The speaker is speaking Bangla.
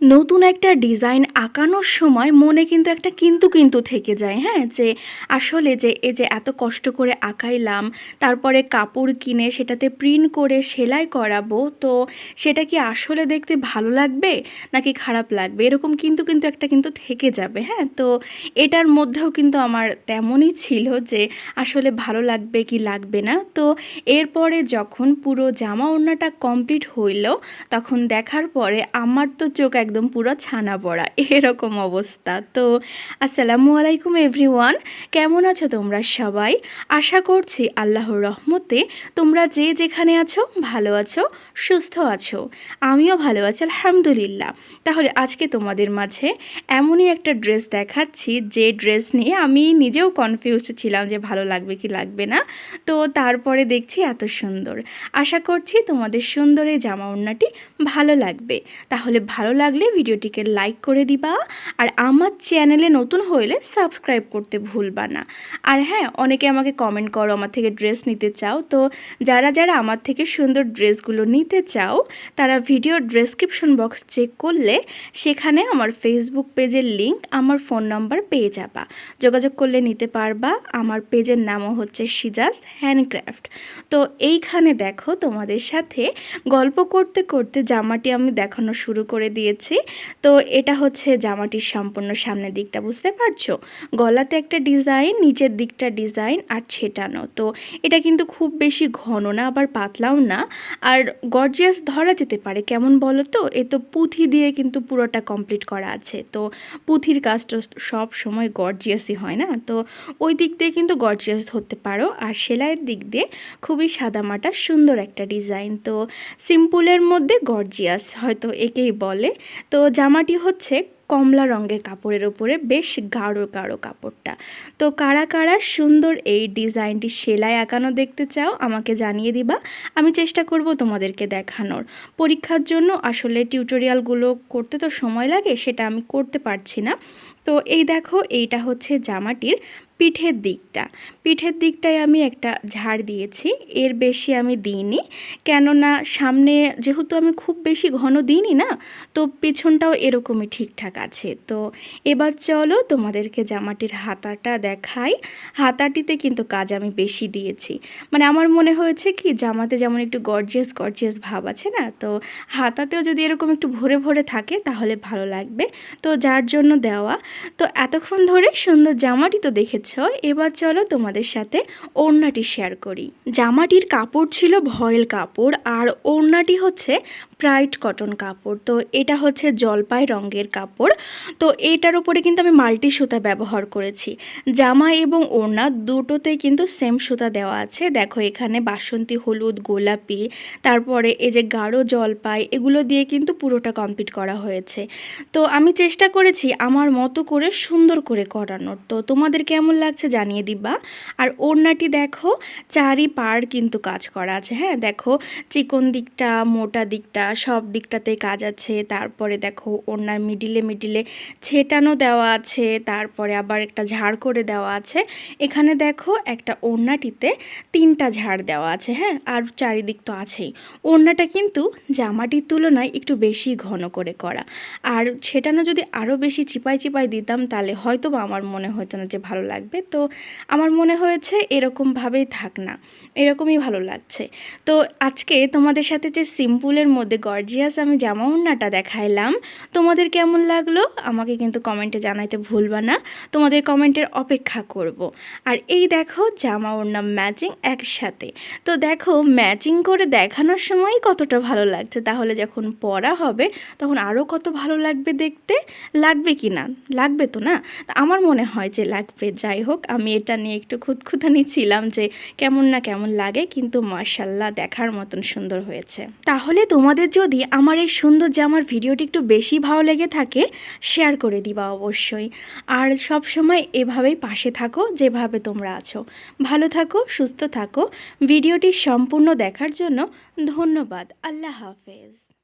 নতুন একটা ডিজাইন আঁকানোর সময় মনে কিন্তু একটা কিন্তু কিন্তু থেকে যায় হ্যাঁ? যে আসলে যে এই যে এত কষ্ট করে আঁকাইলাম, তারপরে কাপড় কিনে সেটাতে প্রিন্ট করে সেলাই করাবো, তো সেটা কি আসলে দেখতে ভালো লাগবে নাকি খারাপ লাগবে? এরকম কিন্তু কিন্তু একটা কিন্তু থেকে যাবে হ্যাঁ? তো এটার মধ্যেও কিন্তু আমার তেমনই ছিল যে আসলে ভালো লাগবে কি লাগবে না। তো এরপরে যখন পুরো জামা ওড়নাটা কমপ্লিট হইল, তখন দেখার পরে আমার তো চোখ একদম পুরো ছানা পড়া। এরকম অবস্থা। তো, আসসালামু আলাইকুম এভরিওয়ান। কেমন আছো তোমরা সবাই? আশা করছি আল্লাহর রহমতে তোমরা যে যেখানে আছো, ভালো আছো, সুস্থ আছো। আমিও ভালো আছি, আলহামদুলিল্লাহ। তাহলে আজকে তোমাদের মাঝে এমনই একটা ড্রেস দেখাচ্ছি, যে ড্রেস নিয়ে আমি নিজেও কনফিউজ ছিলাম যে ভালো লাগবে কি লাগবে না। তো, তারপরে দেখছি এত সুন্দর। আশা করছি তোমাদের সুন্দর এই জামা ওড়নাটি ভালো লাগবে। তাহলে ভালো লাগলে ভিডিওটিকে লাইক করে দিবা আর আমার চ্যানেলে নতুন হইলে সাবস্ক্রাইব করতে ভুলবা না। আর হ্যাঁ অনেকে আমাকে কমেন্ট করো, আমার থেকে ড্রেস নিতে চাও। তো যারা যারা আমার থেকে সুন্দর ড্রেসগুলো নিতে চাও, তারা ভিডিও ডেসক্রিপশন বক্স চেক করলে সেখানে আমার ফেসবুক পেজের লিংক আমার ফোন নাম্বার পেয়ে যাবা। যোগাযোগ করলে নিতে পারবা। আমার পেজের নামও হচ্ছে সিজাস হ্যান্ডক্রাফট তো এইখানে দেখো তোমাদের সাথে গল্প করতে করতে জামাটি আমি দেখানো শুরু করে দিয়েছি। তো এটা হচ্ছে জামাটির সম্পূর্ণ সামনের দিকটা, বুঝতে পারছ? গলাতে একটা ডিজাইন, নিচের দিকটা ডিজাইন আর ছেটানো। তো এটা কিন্তু খুব বেশি ঘন না, আবার পাতলাও না। আর গর্জিয়াস ধরা যেতে পারে, কেমন বলো তো? এ তো পুঁথি দিয়ে কিন্তু পুরোটা কমপ্লিট করা আছে। তো পুঁথির কাজটা সব সময় গর্জিয়াসই হয় না? তো ওই দিক দিয়ে কিন্তু গর্জিয়াস ধরতে পারো। আর সেলাইয়ের দিক দিয়ে খুবই সাদামাটা সুন্দর একটা ডিজাইন। তো সিম্পলের মধ্যে গর্জিয়াস, হয়তো একেই বলে। তো জামাটি হচ্ছে কমলা রঙের কাপড়ের ওপরে বেশ গাঢ় গাঢ় কাপড়টা। তো কারা কারা সুন্দর এই ডিজাইনটি সেলাই আঁকানো দেখতে চাও আমাকে জানিয়ে দিবা, আমি চেষ্টা করব তোমাদেরকে দেখানোর। পরীক্ষার জন্য আসলে টিউটোরিয়ালগুলো করতে তো সময় লাগে, সেটা আমি করতে পারছি না। তো এই দেখো, এইটা হচ্ছে জামাটির পিঠের দিকটা। পিঠের দিকটায় আমি একটা ঝাড় দিয়েছি, এর বেশি আমি দিইনি। কেননা সামনে যেহেতু আমি খুব বেশি ঘন দিইনি না, তো পিছনটাও এরকমই ঠিকঠাক আছে। তো এবার চলো তোমাদেরকে জামাটির হাতাটা দেখাই। হাতাটিতে কিন্তু কাজ আমি বেশি দিয়েছি। মানে আমার মনে হয়েছে কি, জামাতে যেমন একটু গর্জিয়াস গর্জিয়াস ভাব আছে না, তো হাতাতেও যদি এরকম একটু ভরে ভরে থাকে তাহলে ভালো লাগবে। তো যার জন্য দেওয়া। তো এতক্ষণ ধরে সুন্দর জামাটি তো দেখেছ এবার চলো তোমাদের সাথে ওড়নাটি শেয়ার করি। জামাটির কাপড় ছিল ভয়েল কাপড়, আর ওড়নাটি হচ্ছে ব্রাইট কটন কাপড়। তো এটা হচ্ছে জলপাই রঙের কাপড়। তো এটার উপরে কিন্তু আমি মাল্টি সুতা ব্যবহার করেছি। জামা এবং ওড়না দুটোতেই কিন্তু সেম সুতা দেওয়া আছে। দেখো এখানে বাসন্তী, হলুদ, গোলাপি, তারপরে এই যে গাঢ় জলপাই, এগুলো দিয়ে কিন্তু পুরোটা কমপ্লিট করা হয়েছে। তো আমি চেষ্টা করেছি আমার মতো করে সুন্দর করে করানোর। তো তোমাদের কেমন লাগছে জানিয়ে দিবা। আর ওড়নাটি দেখো চারি পার কিন্তু কাজ করা আছে। হ্যাঁ দেখো, চিকন দিকটা, মোটা দিকটা সব দিকটাতে কাজ আছে। তারপরে দেখো ওড়নার মিডিলে মিডিলে ছেটানো দেওয়া আছে। তারপরে আবার একটা ঝাড় করে দেওয়া আছে। এখানে দেখো একটা ওড়নাটিতে তিনটা ঝাড় দেওয়া আছে হ্যাঁ? আর চারিদিক তো আছেই। ওড়নাটা কিন্তু জামাটির তুলনায় একটু বেশি ঘন করে করা। আর ছেটানো যদি আরও বেশি চিপাই চিপাই দিতাম, তাহলে হয়তো বা আমার মনে হতো না যে ভালো লাগবে। তো আমার মনে হয়েছে এরকমভাবেই থাক না। এরকমই ভালো লাগছে। তো আজকে তোমাদের সাথে যে সিম্পলের মধ্যে গর্জিয়াস আমি জামা ওড়নাটা দেখাইলাম। তোমাদের কেমন লাগল? আমাকে কিন্তু কমেন্টে জানাইতে ভুলবা না। তোমাদের কমেন্টের অপেক্ষা করব। আর এই দেখো জামা ওড়না ম্যাচিং একসাথে। তো দেখো ম্যাচিং করে দেখানোর সময় কতটা ভালো লাগছে। তাহলে যখন পরা হবে, তখন আরও কত ভালো লাগবে দেখতে? লাগবে কি না? লাগবে তো না? আমার মনে হয় যে লাগবে। যাই হোক, আমি এটা নিয়ে একটু খুঁতখুতানি ছিলাম যে কেমন না কেমন লাগে, কিন্তু মার্শাল্লাহ দেখার মতন সুন্দর হয়েছে। তাহলে তোমাদের যদি আমার এই সুন্দর জামার ভিডিওটি একটু বেশি ভালো লেগে থাকে শেয়ার করে দিবা অবশ্যই। আর সব সময় এভাবেই পাশে থাকো, যেভাবে তোমরা আছো। ভালো থাকো, সুস্থ থাকো। ভিডিওটি সম্পূর্ণ দেখার জন্য ধন্যবাদ। আল্লাহ হাফেজ।